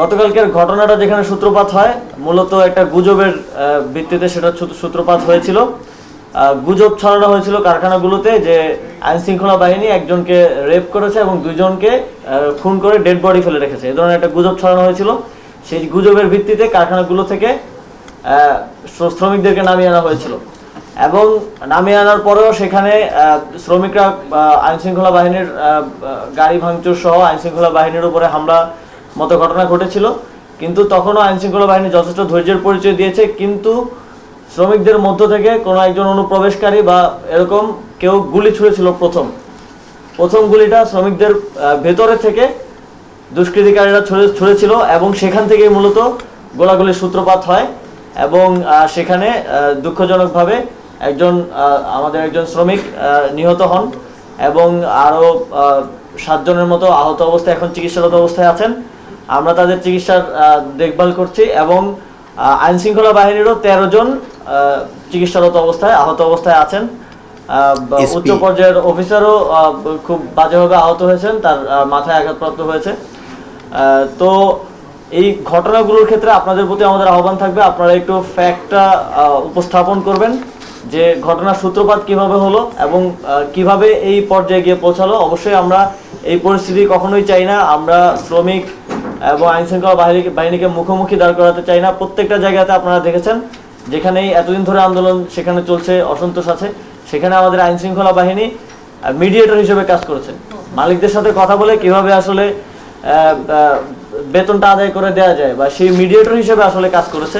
গতকালকের ঘটনাটা যেখানে সূত্রপাত হয়, মূলত একটা গুজবের ভিত্তিতে সেটা সূত্রপাত হয়েছিল। গুজব ছড়ানো হয়েছিল কারখানাগুলোতে যে আইন শৃঙ্খলা বাহিনী একজনকে রেপ করেছে এবং দুইজনকে খুন করে ডেড বডি ফেলে রেখেছে। এই ধরনের একটা গুজব ছড়ানো হয়েছিল। সেই গুজবের ভিত্তিতে কারখানাগুলো থেকে শ্রমিকদেরকে নামিয়ে আনা হয়েছিল। এবং নামিয়ে আনার পরেও সেখানে শ্রমিকরা আইন শৃঙ্খলা বাহিনীর গাড়ি ভাঙচুর সহ আইন শৃঙ্খলা বাহিনীর উপরে হামলা মতো ঘটনা ঘটেছিল, কিন্তু তখনও আইন শৃঙ্খলা বাহিনী যথেষ্ট ধৈর্যের পরিচয় দিয়েছে, কিন্তু শ্রমিকদের মধ্য থেকে কোনো একজন অনুপ্রবেশকারী বা এরকম কেউ গুলি ছুঁড়েছিল প্রথম। প্রথম গুলিটা শ্রমিকদের ভেতরে থেকে দুষ্কৃতিকারীরা ছুড়ে, ছুঁড়েছিল এবং সেখান থেকেই মূলত গোলাগুলির সূত্রপাত হয় এবং সেখানে দুঃখজনকভাবে একজন আমাদের একজন শ্রমিক নিহত হন এবং আরও সাতজনের মতো আহত অবস্থায় এখন চিকিৎসারত অবস্থায় আছেন। আমরা তাদের চিকিৎসার দেখভাল করছি এবং আইন শৃঙ্খলা বাহিনীরও তেরো জন চিকিৎসারত অবস্থায় আহত অবস্থায় আছেন। উচ্চ পর্যায়ের অফিসারও খুব বাজেভাবে আহত হয়েছেন তার মাথায় আঘাতপ্রাপ্ত হয়েছে। তো এই ঘটনাগুলোর ক্ষেত্রে আপনাদের প্রতি আমাদের আহ্বান থাকবে আপনারা একটু ফ্যাক্টটা উপস্থাপন করবেন যে ঘটনার সূত্রপাত কীভাবে হলো এবং কীভাবে এই পর্যায়ে গিয়ে পৌঁছালো। অবশ্যই আমরা এই পরিস্থিতি কখনোই চাই না। আমরা শ্রমিক এবং আইন শৃঙ্খলা বাহিনী বাহিনীকে মুখোমুখি দাঁড় করাতে চাই না। প্রত্যেকটা জায়গাতে আপনারা দেখেছেন, যেখানেই এতদিন ধরে আন্দোলন সেখানে চলছে, অসন্তোষ আছে, সেখানে আমাদের আইন শৃঙ্খলা বাহিনী মিডিয়েটর হিসেবে কাজ করেছে। মালিকদের সাথে কথা বলে কীভাবে আসলে বেতনটা আদায় করে দেওয়া যায় বা সেই মিডিয়েটর হিসেবে আসলে কাজ করেছে।